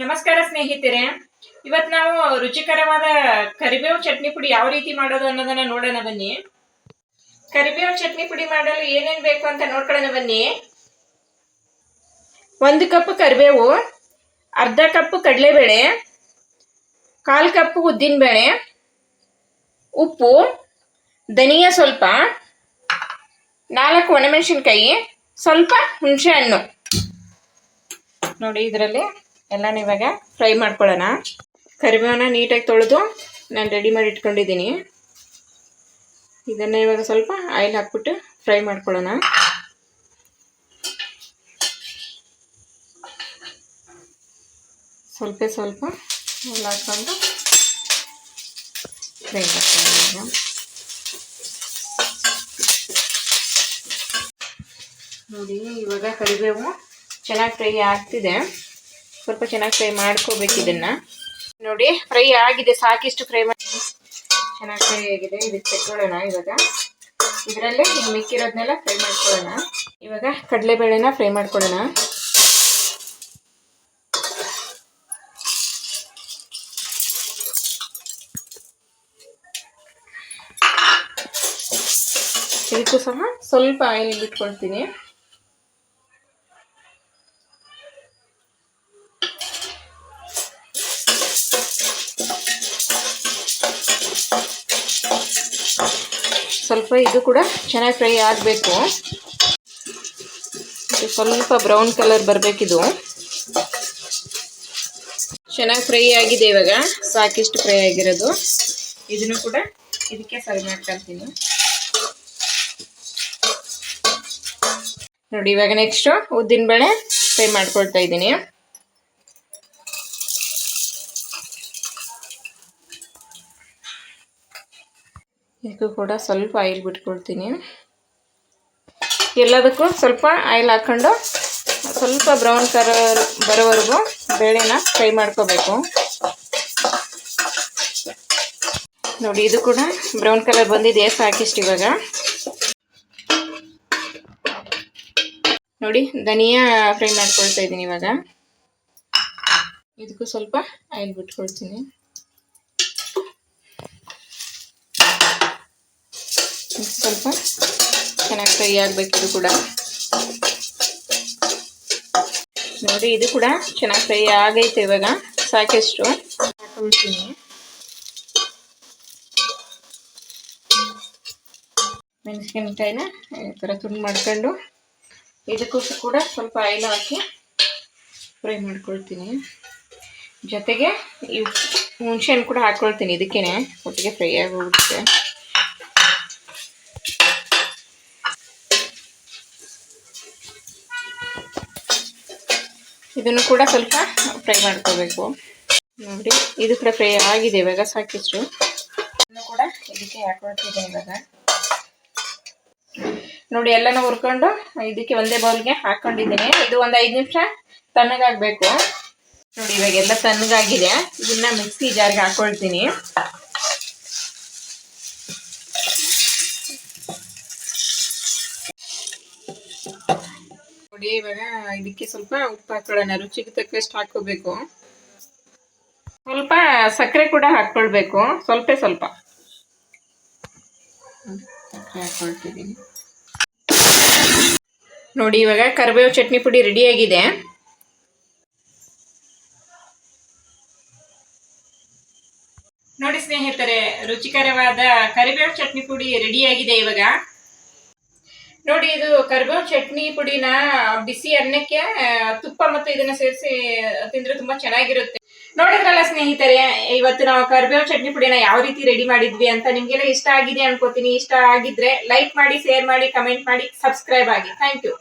ನಮಸ್ಕಾರ ಸ್ನೇಹಿತರೆ. ಇವತ್ತು ನಾವು ರುಚಿಕರವಾದ ಕರಿಬೇವು ಚಟ್ನಿ ಪುಡಿ ಯಾವ ರೀತಿ ಮಾಡೋದು ಅನ್ನೋದನ್ನ ನೋಡೋಣ ಬನ್ನಿ. ಕರಿಬೇವು ಚಟ್ನಿ ಪುಡಿ ಮಾಡಲು ಏನೇನ್ ಬೇಕು ಅಂತ ನೋಡ್ಕೊಳ್ಳೋಣ ಬನ್ನಿ. ಒಂದು ಕಪ್ ಕರಿಬೇವು, ಅರ್ಧ ಕಪ್ ಕಡಲೆಬೇಳೆ, ಕಾಲು ಕಪ್ ಉದ್ದಿನಬೇಳೆ, ಉಪ್ಪು, ಧನಿಯಾ ಸ್ವಲ್ಪ, ನಾಲ್ಕು ಒಣಮೆಣಸಿನ್ಕಾಯಿ, ಸ್ವಲ್ಪ ಹುಣಸೆ ಹಣ್ಣು. ನೋಡಿ ಇದರಲ್ಲಿ. ಎಲ್ಲನೂ ಇವಾಗ ಫ್ರೈ ಮಾಡ್ಕೊಳ್ಳೋಣ. ಕರಿಬೇವನ್ನ ನೀಟಾಗಿ ತೊಳೆದು ನಾನು ರೆಡಿ ಮಾಡಿ ಇಟ್ಕೊಂಡಿದ್ದೀನಿ. ಇದನ್ನು ಇವಾಗ ಸ್ವಲ್ಪ ಆಯಿಲ್ ಹಾಕ್ಬಿಟ್ಟು ಫ್ರೈ ಮಾಡ್ಕೊಳ್ಳೋಣ. ಸ್ವಲ್ಪ ಸ್ವಲ್ಪ ಆಯಿಲ್ ಹಾಕ್ಕೊಂಡು ಫ್ರೈ ಮಾಡ್ಕೊಳ್ಳೋಣ ನೋಡಿ, ಇವಾಗ ಕರಿಬೇವು ಚೆನ್ನಾಗಿ ಫ್ರೈ ಆಗ್ತಿದೆ. ಸ್ವಲ್ಪ ಚೆನ್ನಾಗಿ ಫ್ರೈ ಮಾಡ್ಕೋಬೇಕು ಇದನ್ನ. ನೋಡಿ, ಫ್ರೈ ಆಗಿದೆ, ಸಾಕಿಷ್ಟು ಫ್ರೈ ಮಾಡಿ ಚೆನ್ನಾಗಿ ಫ್ರೈ ಆಗಿದೆ. ಇದಕ್ಕೆ ತೆಕ್ಕೊಳ್ಳೋಣ ಇವಾಗ. ಇದರಲ್ಲೇ ಮಿಕ್ಕಿರೋದನ್ನೆಲ್ಲ ಫ್ರೈ ಮಾಡ್ಕೊಳ್ಳೋಣ. ಇವಾಗ ಕಡಲೆಬೇಳೆನ ಫ್ರೈ ಮಾಡ್ಕೊಳ್ಳೋಣ. ಇದಕ್ಕೂ ಸಹ ಸ್ವಲ್ಪ ಆಯಿಲ್ ಇಟ್ಕೊಳ್ತೀನಿ. ಸ್ವಲ್ಪ ಇದು ಕೂಡ ಚೆನ್ನಾಗಿ ಫ್ರೈ ಆಗಬೇಕು. ಸ್ವಲ್ಪ ಬ್ರೌನ್ ಕಲರ್ ಬರಬೇಕಿದು ಚೆನ್ನಾಗಿ ಫ್ರೈ ಆಗಿದೆ ಇವಾಗ, ಸಾಕಿಷ್ಟು ಫ್ರೈ ಆಗಿರೋದು. ಇದನ್ನು ಕೂಡ ಇದಕ್ಕೆ ಸರ್ವ್ ಮಾಡ್ಕೊಳ್ತೀನಿ. ನೋಡಿ, ಇವಾಗ ನೆಕ್ಸ್ಟು ಉದ್ದಿನ ಬೇಳೆ ಫ್ರೈ ಮಾಡ್ಕೊಳ್ತಾ ಇದ್ದೀನಿ. ಇದಕ್ಕೂ ಕೂಡ ಸ್ವಲ್ಪ ಆಯಿಲ್ ಬಿಟ್ಕೊಳ್ತೀನಿ ಎಲ್ಲದಕ್ಕೂ ಸ್ವಲ್ಪ ಆಯಿಲ್ ಹಾಕ್ಕೊಂಡು ಸ್ವಲ್ಪ ಬ್ರೌನ್ ಕಲರ್ ಬರೋವರೆಗೂ ಬೇಳೆನ ಫ್ರೈ ಮಾಡ್ಕೋಬೇಕು. ನೋಡಿ, ಇದು ಕೂಡ ಬ್ರೌನ್ ಕಲರ್ ಬಂದಿದೆ, ಸಾಕಿಷ್ಟು ಇವಾಗ. ನೋಡಿ, ಧನಿಯಾ ಫ್ರೈ ಮಾಡ್ಕೊಳ್ತಾ ಇದ್ದೀನಿ ಇವಾಗ. ಇದಕ್ಕೂ ಸ್ವಲ್ಪ ಆಯಿಲ್ ಬಿಟ್ಕೊಳ್ತೀನಿ ಸ್ವಲ್ಪ ಚೆನ್ನಾಗಿ ಫ್ರೈ ಆಗಬೇಕು ಇದು ಕೂಡ. ನೋಡಿ, ಇದು ಕೂಡ ಚೆನ್ನಾಗಿ ಫ್ರೈ ಆಗೈತೆ ಇವಾಗ. ಸಾಕೆಷ್ಟು. ಹಾಕೊಳ್ತೀನಿ. ಮೆಣಸಿನಕಾಯಿನ ಈ ಥರ ತುಂಡು ಮಾಡ್ಕೊಂಡು ಇದಕ್ಕೂ ಕೂಡ ಸ್ವಲ್ಪ ಆಯಿಲ್ ಹಾಕಿ ಫ್ರೈ ಮಾಡ್ಕೊಳ್ತೀನಿ. ಜೊತೆಗೆ ಈ ಹುಣಸೆಹಣ್ಣು ಕೂಡ ಹಾಕ್ಕೊಳ್ತೀನಿ ಇದಕ್ಕೇನೆ. ಒಟ್ಟಿಗೆ ಫ್ರೈ ಆಗೋಗುತ್ತೆ. ಇದನ್ನು ಕೂಡ ಸ್ವಲ್ಪ ಫ್ರೈ ಮಾಡ್ಕೋಬೇಕು. ನೋಡಿ, ಇದು ಕೂಡ ಫ್ರೈ ಆಗಿದೆ, ಇವಾಗ ಸಾಕಿಷ್ಟು ಇದನ್ನು ಕೂಡ ಇದಕ್ಕೆ ಹಾಕೊಳ್ತಿದೆ ಇವಾಗ. ನೋಡಿ, ಎಲ್ಲನೂ ಹುರ್ಕೊಂಡು ಇದಕ್ಕೆ ಒಂದೇ ಬೌಲ್ಗೆ ಹಾಕೊಂಡಿದ್ದೀನಿ. ಇದು ಒಂದು ಐದು ನಿಮಿಷ ತಣ್ಣಗಾಗಬೇಕು. ನೋಡಿ, ಇವಾಗೆಲ್ಲ ತಣ್ಣಗಾಗಿದೆ. ಇದನ್ನ ಮಿಕ್ಸಿ ಜಾರಿಗೆ ಹಾಕೊಳ್ತೀನಿ. ನೋಡಿ ಇವಾಗ ಇದಕ್ಕೆ ಸ್ವಲ್ಪ ಉಪ್ಪು ಹಾಕೊಳ್ಳೋಣ ರುಚಿಗೆ ತಕ್ಕಷ್ಟು ಹಾಕೋಬೇಕು ಸ್ವಲ್ಪ ಸಕ್ಕರೆ ಕೂಡ ಹಾಕ್ಕೊಳ್ಬೇಕು, ಸ್ವಲ್ಪ ಸ್ವಲ್ಪ. ನೋಡಿ, ಇವಾಗ ಕರಿಬೇವು ಚಟ್ನಿ ಪುಡಿ ರೆಡಿ ಆಗಿದೆ. ನೋಡಿ ಸ್ನೇಹಿತರೆ, ರುಚಿಕರವಾದ ಕರಿಬೇವು ಚಟ್ನಿ ಪುಡಿ ರೆಡಿ ಆಗಿದೆ ಇವಾಗ. ನೋಡಿ, ಇದು ಕರಿಬೇವು ಚಟ್ನಿ ಪುಡಿನ ಬಿಸಿ ಅನ್ನಕ್ಕೆ ತುಪ್ಪ ಮತ್ತು ಇದನ್ನ ಸೇರಿಸಿ ತಿಂದ್ರೆ ತುಂಬಾ ಚೆನ್ನಾಗಿರುತ್ತೆ. ನೋಡಿದ್ರಲ್ಲ ಸ್ನೇಹಿತರೆ, ಇವತ್ತು ನಾವು ಕರಿಬೇವು ಚಟ್ನಿ ಪುಡಿನ ಯಾವ ರೀತಿ ರೆಡಿ ಮಾಡಿದ್ವಿ ಅಂತ ನಿಮ್ಗೆಲ್ಲ ಇಷ್ಟ ಆಗಿದೆ ಅನ್ಕೋತೀನಿ. ಇಷ್ಟ ಆಗಿದ್ರೆ ಲೈಕ್ ಮಾಡಿ ಶೇರ್ ಮಾಡಿ ಕಮೆಂಟ್ ಮಾಡಿ ಸಬ್ಸ್ಕ್ರೈಬ್ ಆಗಿ. Thank you